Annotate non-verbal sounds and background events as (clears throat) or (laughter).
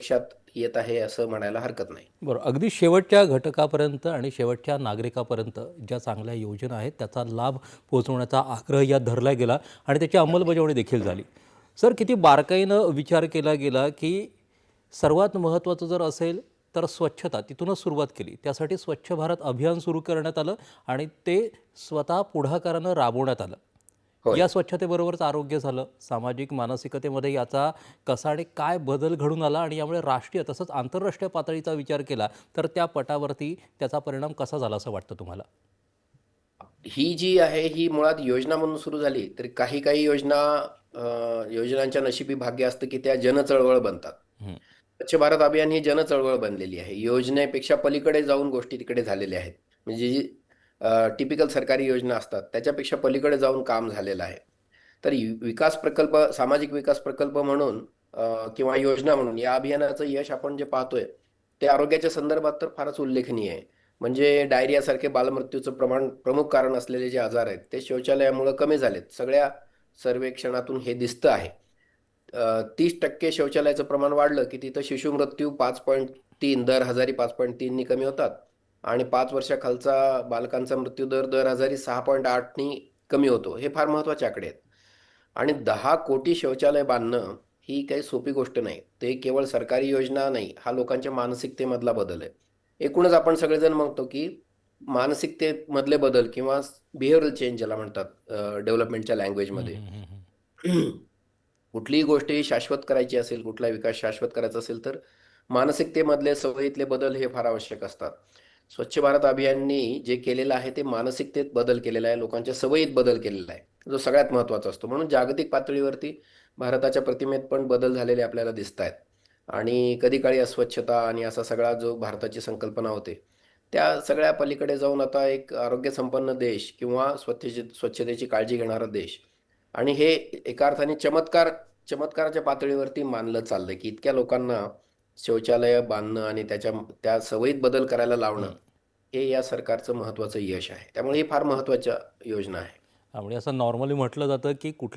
लक्षात येत आहे असं म्हणायला हरकत नाही. बरं अगदी शेवटच्या घटकापर्यंत आणि शेवटच्या नागरिकापर्यंत ज्या चांगल्या योजना आहेत त्याचा लाभ पोहोचवण्याचा आग्रह या धरला गेला आणि त्याची अंमलबजावणी देखील झाली. सर किती बारकाईनं विचार केला गेला की सर्वात महत्त्वाचं जर असेल तर स्वच्छता तिथूनच सुरुवात केली. त्यासाठी स्वच्छ भारत अभियान सुरू करण्यात आलं आणि ते स्वतः पुढाकारानं राबवण्यात आलं. या स्वच्छतेबरोबरच आरोग्य झालं सामाजिक मानसिकतेमध्ये याचा कसा आणि काय बदल घडून आला आणि यामुळे राष्ट्रीय तसंच आंतरराष्ट्रीय पातळीचा विचार केला तर त्या पटावरती त्याचा परिणाम कसा झाला असं वाटतं तुम्हाला? ही जी आहे ही मुळात योजना म्हणून सुरू झाली तरी काही काही योजना योजनांच्या नशिबी भाग्य असतं की त्या जनचळवळ बनतात. स्वच्छ भारत अभियान ही जनचळवळ बनलेली आहे. योजनेपेक्षा पलीकडे जाऊन गोष्टी तिकडे झालेल्या आहेत. म्हणजे टिपिकल सरकारी योजना असतात. त्याच्यापेक्षा पलीकडे जाऊन काम झालेलं आहे. तर विकास प्रकल्प सामाजिक विकास प्रकल्प म्हणून किंवा योजना म्हणून या अभियानाचं यश आपण जे पाहतोय ते आरोग्याच्या संदर्भात तर फारच उल्लेखनीय आहे. म्हणजे डायरियासारखे बालमृत्यूचं प्रमाण प्रमुख कारण असलेले जे आजार आहेत ते शौचालयामुळे कमी झालेत. सगळ्या सर्वेक्षणातून हे दिसतं आहे. तीस टक्के शौचालयाचं प्रमाण वाढलं की तिथं शिशुमृत्यू पाच पॉईंट तीन दर हजारी पाच पॉईंट तीननी कमी होतात. आणि पाच वर्षाखालचा बालकांचा मृत्यू दर दर हजारी सहा पॉईंट आठनी कमी होतो. हे फार महत्त्वाचे आकडे आहेत. आणि दहा कोटी शौचालय बांधणं ही काही सोपी गोष्ट नाही. ते केवळ सरकारी योजना नाही हा लोकांच्या मानसिकतेमधला बदल आहे. एकूणच आपण सगळेजण म्हणतो की मानसिकतेमधले बदल किंवा बिहेव्हिअरल चेंज ज्याला म्हणतात डेव्हलपमेंटच्या लँग्वेजमध्ये. (clears throat) कुठलीही गोष्ट ही शाश्वत करायची असेल कुठला विकास शाश्वत करायचा असेल तर मानसिकतेमधले सवयीतले बदल हे फार आवश्यक असतात. स्वच्छ भारत अभियाननी जे केलेलं आहे ते मानसिकतेत बदल केलेला आहे लोकांच्या सवयीत बदल केलेला आहे. जो सगळ्यात महत्त्वाचा असतो. म्हणून जागतिक पातळीवरती भारताच्या प्रतिमेत पण बदल झालेले आपल्याला दिसत आहेत. आणि कधी काळी अस्वच्छता आणि असा सगळा जो भारताची संकल्पना होते त्या सगळ्या पलीकडे जाऊन आता एक आरोग्यसंपन्न देश किंवा स्वच्छ स्वच्छतेची काळजी घेणारा देश. आणि हे एका अर्थाने चमत्कार चमत्काराच्या पातळीवरती मानलं चाललंय की इतक्या लोकांना शौचालय बांधणं आणि त्याच्या त्या सवयीत बदल करायला लावणं हे या सरकारचं महत्त्वाचं यश आहे. त्यामुळे ही फार महत्त्वाच्या योजना आहे त्यामुळे असं नॉर्मली म्हटलं जातं की कुठलं